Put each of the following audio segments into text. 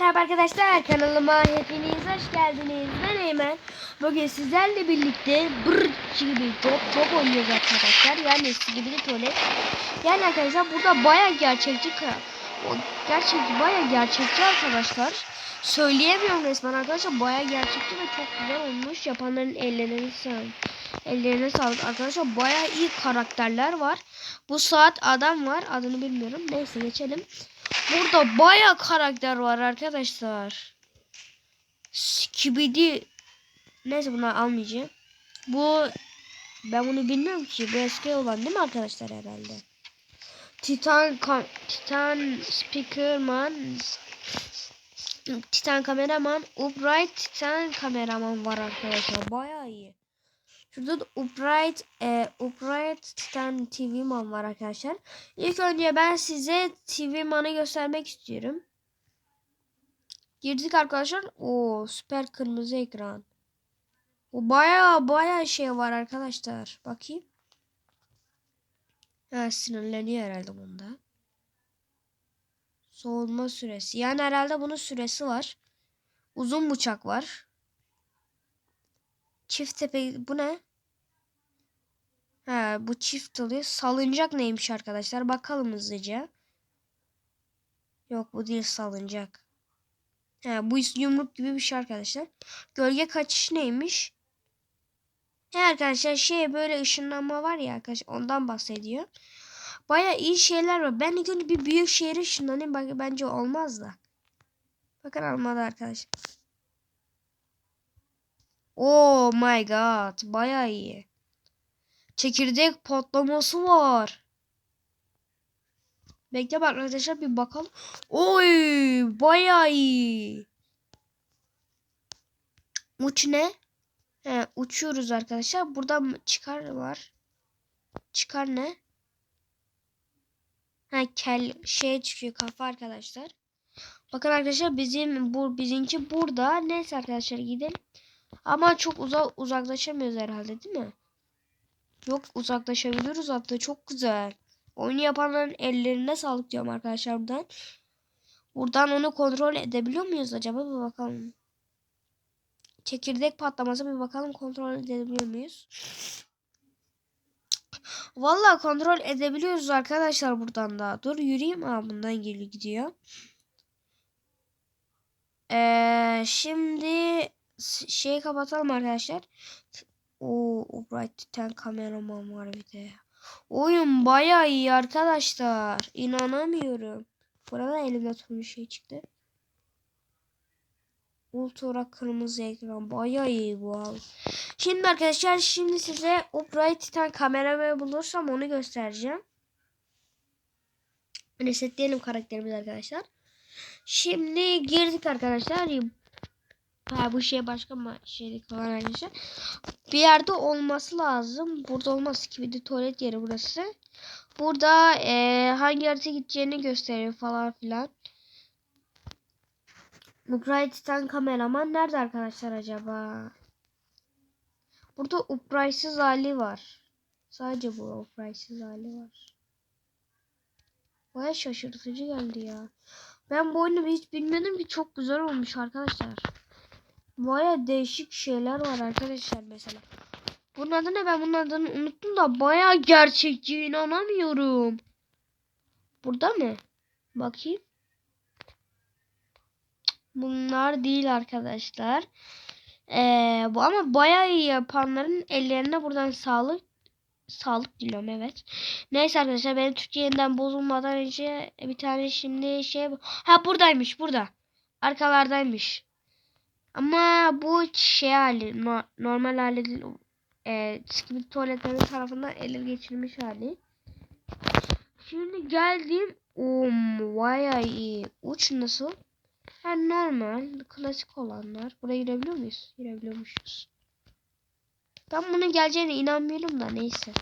Merhaba arkadaşlar kanalıma hepiniz hoş geldiniz. Ben Eymen. Bugün sizlerle birlikte brrrt gibi top top oynuyoruz arkadaşlar. Yani eski gibi de tuvalet. Yani arkadaşlar burada baya gerçekçi o gerçekçi baya gerçekçi arkadaşlar. Söyleyemiyorum resmen arkadaşlar baya gerçekçi ve çok güzel olmuş. Yapanların ellerine sağlık. Ellerine sağlık arkadaşlar baya iyi karakterler var. Bu saat adam var adını bilmiyorum. Neyse geçelim. Burada baya karakter var arkadaşlar. Skibidi. Neyse bunu almayacağım. Bu ben bunu bilmiyorum ki. Bu eski olan değil mi arkadaşlar herhalde? Titan Titan Speakerman Titan kameraman Upright Titan kameraman var arkadaşlar. Baya iyi. Şurada da Upright, e, Upright Titan TV Man var arkadaşlar. İlk önce ben size TV Man'ı göstermek istiyorum. Girdik arkadaşlar. O süper kırmızı ekran. O baya baya şey var arkadaşlar. Bakayım. Ha sinirleniyor herhalde bunda. Soğulma süresi. Yani herhalde bunun süresi var. Uzun bıçak var. Çift tepe bu ne? Ha bu çift oluyor. Salıncak neymiş arkadaşlar? Bakalım hızlıca. Yok bu değil salıncak. Ha bu yumruk gibi bir şey arkadaşlar. Gölge kaçış neymiş? He arkadaşlar şey böyle ışınlanma var ya arkadaşlar ondan bahsediyor. Baya iyi şeyler var. Ben ilk önce bir büyük şehre ışınlanayım. Bak, bence olmaz da. Bakın almadı arkadaşlar. Oh my god. Baya iyi. Çekirdek patlaması var. Bekle bak arkadaşlar bir bakalım. Oy baya iyi. Uç ne? He, uçuyoruz arkadaşlar. Burada çıkar var. Çıkar ne? Ha kel şey çıkıyor kafa arkadaşlar. Bakın arkadaşlar bizim bu bizimki burada. Neyse arkadaşlar gidelim. Ama çok uzak uzaklaşamıyoruz herhalde değil mi? Yok uzaklaşabiliyoruz hatta çok güzel. Oyunu yapanların ellerine sağlık diyorum arkadaşlar buradan. Buradan onu kontrol edebiliyor muyuz acaba bir bakalım. Çekirdek patlaması bir bakalım kontrol edebiliyor muyuz? Vallahi kontrol edebiliyoruz arkadaşlar buradan da. Dur yürüyeyim. Aa bundan geliyor gidiyor. Ee, şimdi şeyi kapatalım arkadaşlar. O Bright Titan kameraman var bir de. Oyun baya iyi arkadaşlar. İnanamıyorum. Burada elimde tutmuş şey çıktı. Ultra kırmızı ekran. Baya iyi bu abi. Şimdi arkadaşlar şimdi size Upright Titan kameramı bulursam onu göstereceğim. Resetleyelim karakterimizi arkadaşlar. Şimdi girdik arkadaşlar. Ha bu şey başka mı şeylik falan arkadaşlar. Bir yerde olması lazım. Burada olması gibi de tuvalet yeri burası. Burada e, hangi harita gideceğini gösteriyor falan filan. Upright Titan kameraman nerede arkadaşlar acaba? Burada Upright'sız hali var. Sadece bu Upright'sız hali var. Baya şaşırtıcı geldi ya. Ben bu oyunu hiç bilmiyordum ki çok güzel olmuş arkadaşlar. Baya değişik şeyler var arkadaşlar mesela. Bunun adı ne ben bunun adını unuttum da baya gerçekçi inanamıyorum. Burada mı? Bakayım. Bunlar değil arkadaşlar. Ee, bu ama baya iyi yapanların ellerine buradan sağlık sağlık diliyorum evet. Neyse arkadaşlar benim Türkçe yeniden bozulmadan önce bir tane şimdi şey ha buradaymış burada. Arkalardaymış. Ama bu şey hali no, normal hali değil. E, skibidi tuvaletlerin tarafından ele geçirilmiş hali. Şimdi geldim. Um, vay iyi. Uç nasıl? Yani normal, klasik olanlar. Buraya girebiliyor muyuz? Girebiliyormuşuz. Ben bunun geleceğine inanmıyorum da neyse.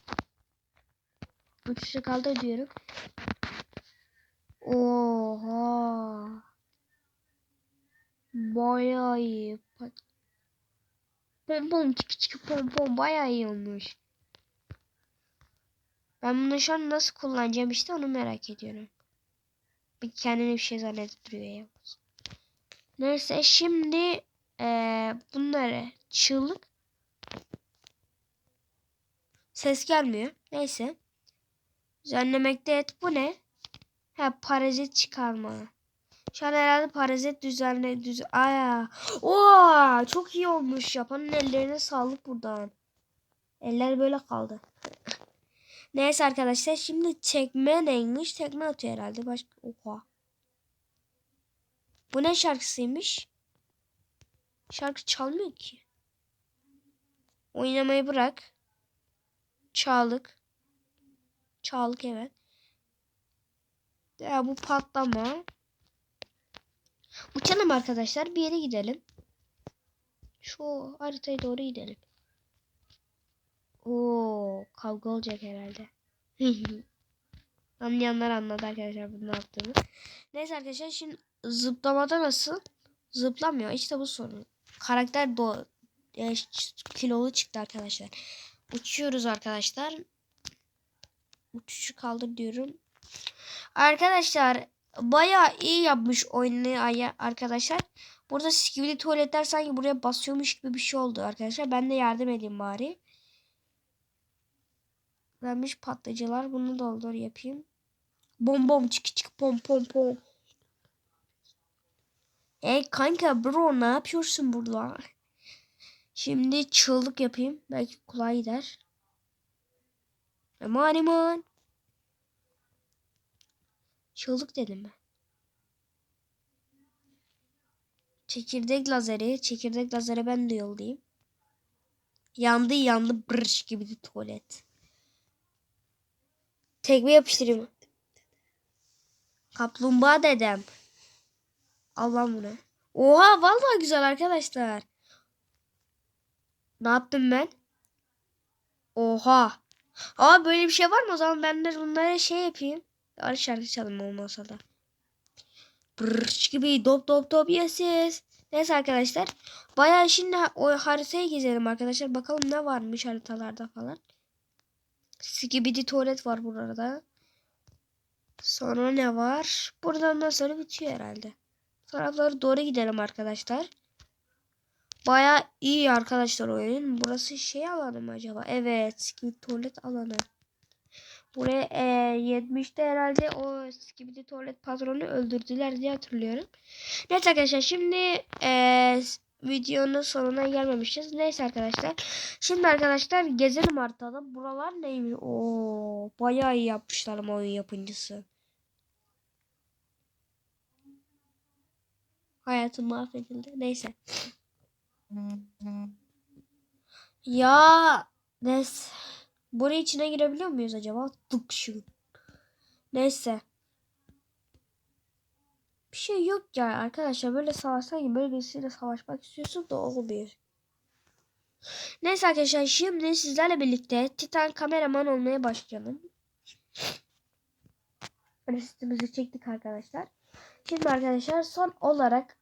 Uçuşu kaldır diyorum. Oha. Bayağı iyi. Pom pom çık çık pom pom bayağı iyi olmuş. Ben bunu şu an nasıl kullanacağım işte onu merak ediyorum. Bir kendine bir şey zannettiriyor ya. Neyse şimdi eee, bunları çığlık ses gelmiyor. Neyse. Düzenlemekte et. Bu ne? Ha parazit çıkarma. Şu an herhalde parazit düzenle düz Aya. Oo, çok iyi olmuş. Yapanın ellerine sağlık buradan. Eller böyle kaldı. Neyse arkadaşlar şimdi tekme neymiş? Tekme atıyor herhalde. Başka oha. Bu ne şarkısıymış? Şarkı çalmıyor ki. Oynamayı bırak. Çağlık. Çağlık evet. Ya bu patlama. Uçalım arkadaşlar. Bir yere gidelim. Şu haritaya doğru gidelim. Oo, kavga olacak herhalde. Anlayanlar anladı arkadaşlar bunu ne yaptığımı. Neyse arkadaşlar şimdi zıplamada nasıl? Zıplamıyor. İşte bu sorun. Karakter do e, kilolu çıktı arkadaşlar. Uçuyoruz arkadaşlar. Uçuşu kaldır diyorum. Arkadaşlar bayağı iyi yapmış oyunu arkadaşlar. Burada skibidi tuvaletler sanki buraya basıyormuş gibi bir şey oldu arkadaşlar. Ben de yardım edeyim bari. Vermiş patlıcılar. Bunu doldur yapayım. Bom bom çık çık pom pom pom. Ey kanka bro ne yapıyorsun burada? Şimdi çığlık yapayım. Belki kulağa gider. Aman aman. Çığlık dedim ben. Çekirdek lazeri. Çekirdek lazeri ben de yollayayım. Yandı yandı brış gibi bir tuvalet. Tekme yapıştırayım. Kaplumbağa dedem. Allah bunu. Oha vallahi güzel arkadaşlar. Ne yaptım ben? Oha. Aa böyle bir şey var mı? O zaman ben de bunlara şey yapayım. Ara şarkı çalayım olmasa da. Brrrş gibi dop dop dop yeses. Neyse arkadaşlar. Bayağı şimdi o haritayı gezelim arkadaşlar. Bakalım ne varmış haritalarda falan. Skibidi tuvalet var burada. Sonra ne var? Buradan da sonra bitiyor herhalde. Taraflara doğru gidelim arkadaşlar. Baya iyi arkadaşlar oyun. Burası şey alanı mı acaba? Evet. Skibidi tuvalet alanı. Buraya e, 70'te herhalde o skibidi tuvalet patronu öldürdüler diye hatırlıyorum. Neyse arkadaşlar şimdi e, videonun sonuna gelmemişiz. Neyse arkadaşlar. Şimdi arkadaşlar gezelim haritada. Buralar neymiş? Oo, bayağı iyi yapmışlar ama oyun yapımcısı. Hayatım mahvedildi. Neyse. Ya neyse. Buraya içine girebiliyor muyuz acaba? Tık şu. Neyse. Bir şey yok ya arkadaşlar. Böyle savaşsan gibi böyle birisiyle savaşmak istiyorsun da olmuyor. Neyse arkadaşlar şimdi sizlerle birlikte Titan kameraman olmaya başlayalım. Resitimizi çektik arkadaşlar. Şimdi arkadaşlar son olarak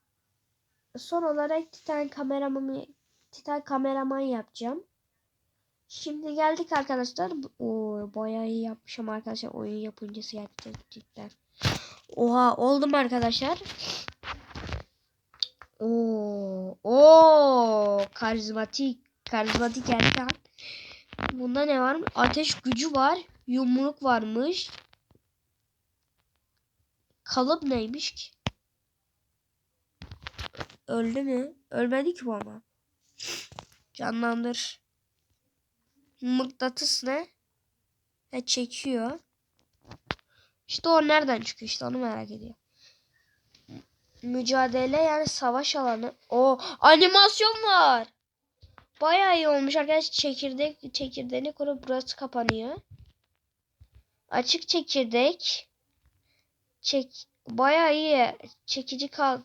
son olarak Titan kameramanı Titan kameraman yapacağım. Şimdi geldik arkadaşlar. Oo, bayağı iyi yapmışım arkadaşlar. Oyun yapımcısı gerçekten. Oha oldum arkadaşlar. Oo, oo, karizmatik, karizmatik erken. Bunda ne var? Ateş gücü var. Yumruk varmış. Kalıp neymiş ki? Öldü mü? Ölmedi ki bu ama. Canlandır. Mıknatıs ne? Ha, çekiyor. İşte o nereden çıkıyor işte onu merak ediyor. Mücadele yani savaş alanı. O animasyon var. Bayağı iyi olmuş arkadaşlar. Çekirdek çekirdeğini korup burası kapanıyor. Açık çekirdek. Çek bayağı iyi. Çekici kal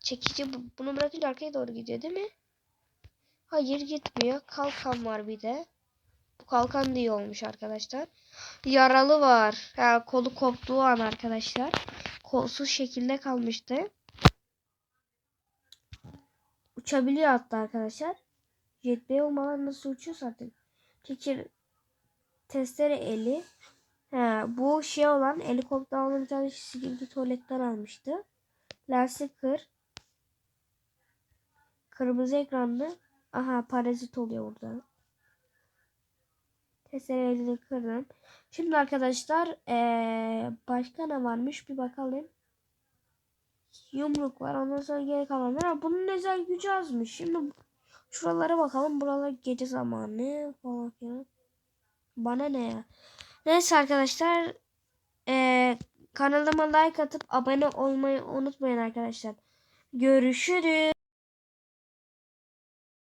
çekici bu- bunu bırakınca arkaya doğru gidiyor değil mi? Hayır gitmiyor. Kalkan var bir de. Kalkan da iyi olmuş arkadaşlar. Yaralı var. Ha, kolu koptuğu an arkadaşlar. Kolsuz şekilde kalmıştı. Uçabiliyor hatta arkadaşlar. Jetpack olmadan nasıl uçuyor zaten. Tekir testere eli. Ha, bu şey olan helikopter olan bir tane gibi tuvaletten almıştı. Lastik kır. Kırmızı ekranlı. Aha parazit oluyor burada. Testereyle kırdım. Şimdi arkadaşlar eee, başka ne varmış bir bakalım. Yumruk var. Ondan sonra geri kalanlar. Ha, bunun özel gücü azmış. Şimdi şuralara bakalım. Buralar gece zamanı falan filan. Bana ne ya? Neyse arkadaşlar. eee, kanalıma like atıp abone olmayı unutmayın arkadaşlar. Görüşürüz.